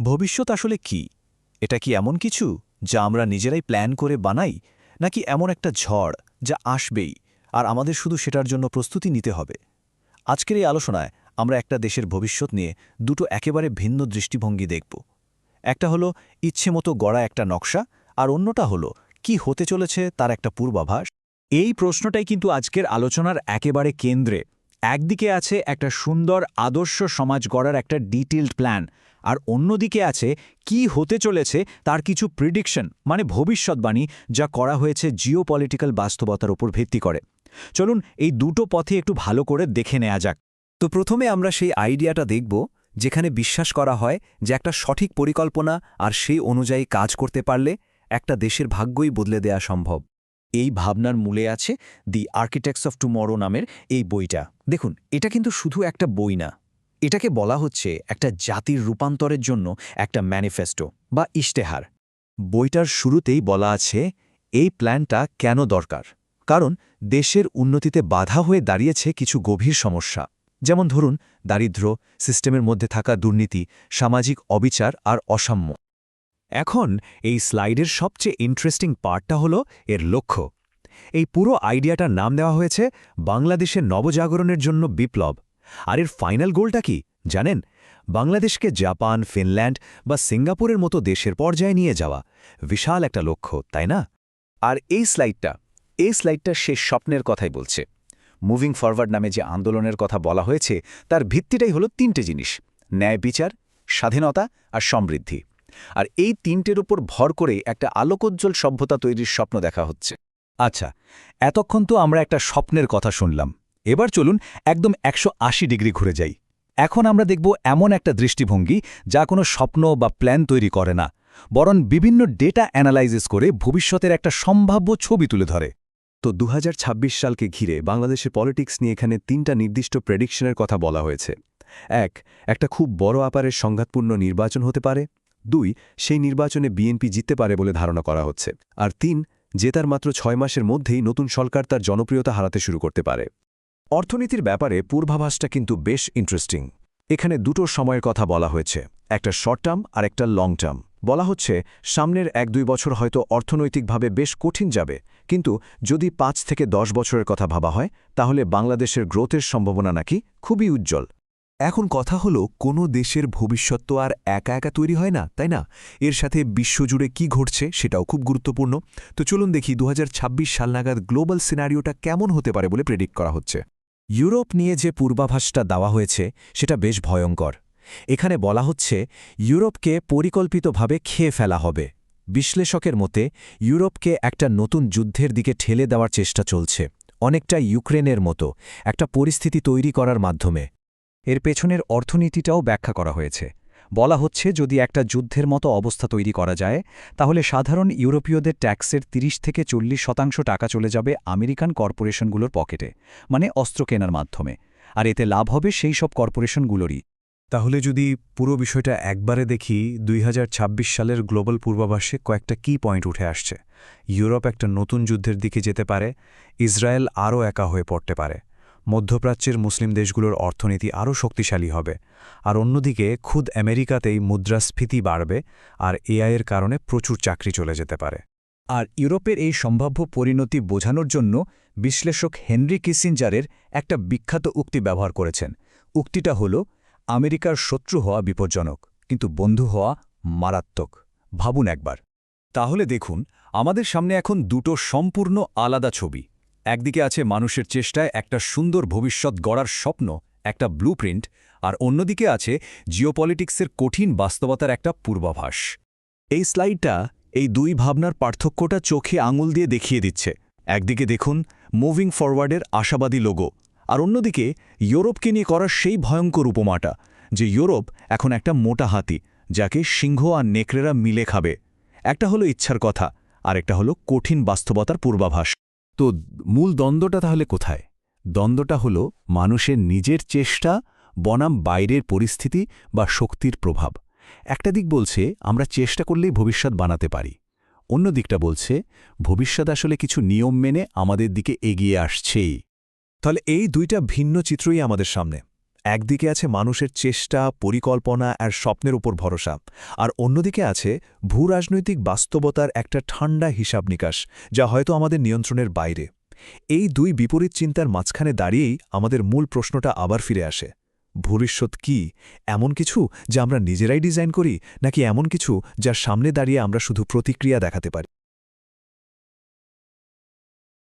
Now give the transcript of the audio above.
ভবিষ্যৎ আসলে কি? এটা কি এমন কিছু যা আমরা নিজেরাই প্ল্যান করে বানাই, নাকি এমন একটা ঝড় যা আসবেই আর আমাদের শুধু সেটার জন্য প্রস্তুতি নিতে হবে? আজকের এই আলোচনায় আমরা একটা দেশের ভবিষ্যৎ নিয়ে দুটো একেবারে ভিন্ন দৃষ্টিভঙ্গি দেখব। একটা হলো ইচ্ছেমতো গড়া একটা নকশা আর অন্যটা হলো কি হতে চলেছে তার একটা পূর্বাভাস। এই প্রশ্নটাই কিন্তু আজকের আলোচনার একেবারে কেন্দ্রে। একদিকে আছে একটা সুন্দর আদর্শ সমাজ গড়ার একটা ডিটেলড প্ল্যান আর অন্যদিকে আছে কি হতে চলেছে তার কিছু প্রিডিকশন মানে ভবিষ্যৎবাণী, যা করা হয়েছে জিওপলিটিক্যাল বাস্তবতার উপর ভিত্তি করে। চলুন এই দুটো পথে একটু ভালো করে দেখে নেওয়া যাক। তো প্রথমে আমরা সেই আইডিয়াটা দেখব, যেখানে বিশ্বাস করা হয় যে একটা সঠিক পরিকল্পনা আর সেই অনুযায়ী কাজ করতে পারলে একটা দেশের ভাগ্যই বদলে দেয়া সম্ভব। এই ভাবনার মূলে আছে দি আর্কিটেক্টস অফ টুমরো নামের এই বইটা। দেখুন, এটা কিন্তু শুধু একটা বই না এটাকে বলা হচ্ছে একটা জাতির রূপান্তরের জন্য একটা ম্যানিফেস্টো বা ইশতেহার। বইটার শুরুতেই বলা আছে, এই প্ল্যানটা কেন দরকার? কারণ দেশের উন্নতিতে বাধা হয়ে দাঁড়িয়েছে কিছু গভীর সমস্যা। যেমন ধরুন, দারিদ্র্য, সিস্টেমের মধ্যে থাকা দুর্নীতি, সামাজিক অবিচার আর অসাম্য। এখন এই স্লাইডের সবচেয়ে ইন্টারেস্টিং পার্টটা হলো এর লক্ষ্য। এই পুরো আইডিয়াটার নাম দেওয়া হয়েছে বাংলাদেশের নবজাগরণের জন্য বিপ্লব। আর এর ফাইনাল গোলটা কি, জানেন? বাংলাদেশকে জাপান, ফিনল্যান্ড বা সিঙ্গাপুরের মতো দেশের পর্যায়ে নিয়ে যাওয়া বিশাল একটা লক্ষ্য, তাই না? আর এই স্লাইডটা এই স্লাইডটা শেষ স্বপ্নের কথাই বলছে। মুভিং ফরওয়ার্ড নামে যে আন্দোলনের কথা বলা হয়েছে, তার ভিত্তিটাই হলো তিনটে জিনিস, ন্যায় বিচার, স্বাধীনতা আর সমৃদ্ধি। আর এই তিনটের উপর ভর করে একটা আলোকোজ্জ্বল সভ্যতা তৈরির স্বপ্ন দেখা হচ্ছে। আচ্ছা এতক্ষণ তো আমরা একটা স্বপ্নের কথা শুনলাম। এবার চলুন একদম একশো আশি ডিগ্রি ঘুরে যাই। এখন আমরা দেখব এমন একটা দৃষ্টিভঙ্গি যা কোনো স্বপ্ন বা প্ল্যান তৈরি করে না, বরং বিভিন্ন ডেটা অ্যানালাইসিস করে ভবিষ্যতের একটা সম্ভাব্য ছবি তুলে ধরে। তো দু হাজার ছাব্বিশ সালকে ঘিরে বাংলাদেশের পলিটিক্স নিয়ে এখানে তিনটা নির্দিষ্ট প্রেডিকশনের কথা বলা হয়েছে। এক, একটা খুব বড় আকারের সংঘাতপূর্ণ নির্বাচন হতে পারে। দুই, সেই নির্বাচনে বিএনপি জিততে পারে বলে ধারণা করা হচ্ছে। আর তিন, জেতার মাত্র ছয় মাসের মধ্যেই নতুন সরকার তার জনপ্রিয়তা হারাতে শুরু করতে পারে। অর্থনীতির ব্যাপারে পূর্বাভাসটা কিন্তু বেশ ইন্টারেস্টিং এখানে দুটো সময়ের কথা বলা হয়েছে, একটা শর্ট টার্ম আর একটা লং টার্ম বলা হচ্ছে, সামনের এক দুই বছর হয়তো অর্থনৈতিকভাবে বেশ কঠিন যাবে, কিন্তু যদি পাঁচ থেকে দশ বছরের কথা ভাবা হয়, তাহলে বাংলাদেশের গ্রোথের সম্ভাবনা নাকি খুবই উজ্জ্বল। এখন কথা হলো, কোনো দেশের ভবিষ্যৎ তো আর একা একা তৈরি হয় না, তাই না? এর সাথে বিশ্বজুড়ে কি ঘটছে সেটাও খুব গুরুত্বপূর্ণ। তো চলুন দেখি দু হাজার ছাব্বিশ সাল নাগাদ গ্লোবাল সিনারিওটা কেমন হতে পারে বলে প্রেডিক্ট করা হচ্ছে। ইউরোপ নিয়ে যে পূর্বাভাসটা দেওয়া হয়েছে, সেটা বেশ ভয়ঙ্কর। এখানে বলা হচ্ছে, ইউরোপকে পরিকল্পিতভাবে খেয়ে ফেলা হবে। বিশ্লেষকের মতে, ইউরোপকে একটা নতুন যুদ্ধের দিকে ঠেলে দেওয়ার চেষ্টা চলছে, অনেকটা ইউক্রেনের মতো, একটা পরিস্থিতি তৈরি করার মাধ্যমে। এর পেছনের অর্থনীতিটাও ব্যাখ্যা করা হয়েছে। বলা হচ্ছে, যদি একটা যুদ্ধের মতো অবস্থা তৈরি করা যায়, তাহলে সাধারণ ইউরোপীয়দের ট্যাক্সের ৩০ থেকে চল্লিশ শতাংশ টাকা চলে যাবে আমেরিকান কর্পোরেশনগুলোর পকেটে মানে অস্ত্র কেনার মাধ্যমে। আর এতে লাভ হবে সেই সব কর্পোরেশনগুলোরই। তাহলে যদি পুরো বিষয়টা একবারে দেখি, দুই হাজার ছাব্বিশ সালের গ্লোবাল পূর্বাভাসে কয়েকটা কি পয়েন্ট উঠে আসছে? ইউরোপ একটা নতুন যুদ্ধের দিকে যেতে পারে, ইসরায়েল আরও একা হয়ে পড়তে পারে। মধ্যপ্রাচ্যের মুসলিম দেশগুলোর অর্থনীতি আরও শক্তিশালী হবে। আর অন্যদিকে, খুদ আমেরিকাতেই মুদ্রাস্ফীতি বাড়বে আর এআইয়ের কারণে প্রচুর চাকরি চলে যেতে পারে। আর ইউরোপের এই সম্ভাব্য পরিণতি বোঝানোর জন্য বিশ্লেষক হেনরি কিসিঞ্জারের একটা বিখ্যাত উক্তি ব্যবহার করেছেন। উক্তিটা হল, আমেরিকার শত্রু হওয়া বিপজ্জনক, কিন্তু বন্ধু হওয়া মারাত্মক। ভাবুন একবার। তাহলে দেখুন, আমাদের সামনে এখন দুটো সম্পূর্ণ আলাদা ছবি। একদিকে আছে মানুষের চেষ্টায় একটা সুন্দর ভবিষ্যৎ গড়ার স্বপ্ন, একটা ব্লুপ্রিন্ট আর অন্যদিকে আছে জিওপলিটিক্সের কঠিন বাস্তবতার একটা পূর্বাভাস। এই স্লাইডটা এই দুই ভাবনার পার্থক্যটা চোখে আঙুল দিয়ে দেখিয়ে দিচ্ছে। একদিকে দেখুন মুভিং ফরওয়ার্ডের আশাবাদী লোগো আর অন্যদিকে ইউরোপকে নিয়ে করার সেই ভয়ঙ্কর উপমাটা, যে ইউরোপ এখন একটা মোটা হাতি, যাকে সিংহ আর নেকড়েরা মিলে খাবে। একটা হলো ইচ্ছার কথা, আর একটা হলো কঠিন বাস্তবতার পূর্বাভাস। তো মূল দ্বন্দ্বটা তাহলে কোথায়? দ্বন্দ্বটা হল মানুষের নিজের চেষ্টা, বনাম বাইরের পরিস্থিতি বা শক্তির প্রভাব। একটা দিক বলছে, আমরা চেষ্টা করলেই ভবিষ্যৎ বানাতে পারি। অন্য দিকটা বলছে, ভবিষ্যৎ আসলে কিছু নিয়ম মেনে আমাদের দিকে এগিয়ে আসছেই। তাহলে এই দুইটা ভিন্ন চিত্রই আমাদের সামনে। একদিকে আছে মানুষের চেষ্টা, পরিকল্পনা আর স্বপ্নের উপর ভরসা, আর অন্যদিকে আছে ভূরাজনৈতিক বাস্তবতার একটা ঠান্ডা হিসাব নিকাশ, যা হয়তো আমাদের নিয়ন্ত্রণের বাইরে। এই দুই বিপরীত চিন্তার মাঝখানে দাঁড়িয়েই আমাদের মূল প্রশ্নটা আবার ফিরে আসে। ভবিষ্যৎ কি? এমন কিছু যা আমরা নিজেরাই ডিজাইন করি, নাকি এমন কিছু যার সামনে দাঁড়িয়ে আমরা শুধু প্রতিক্রিয়া দেখাতে পারি?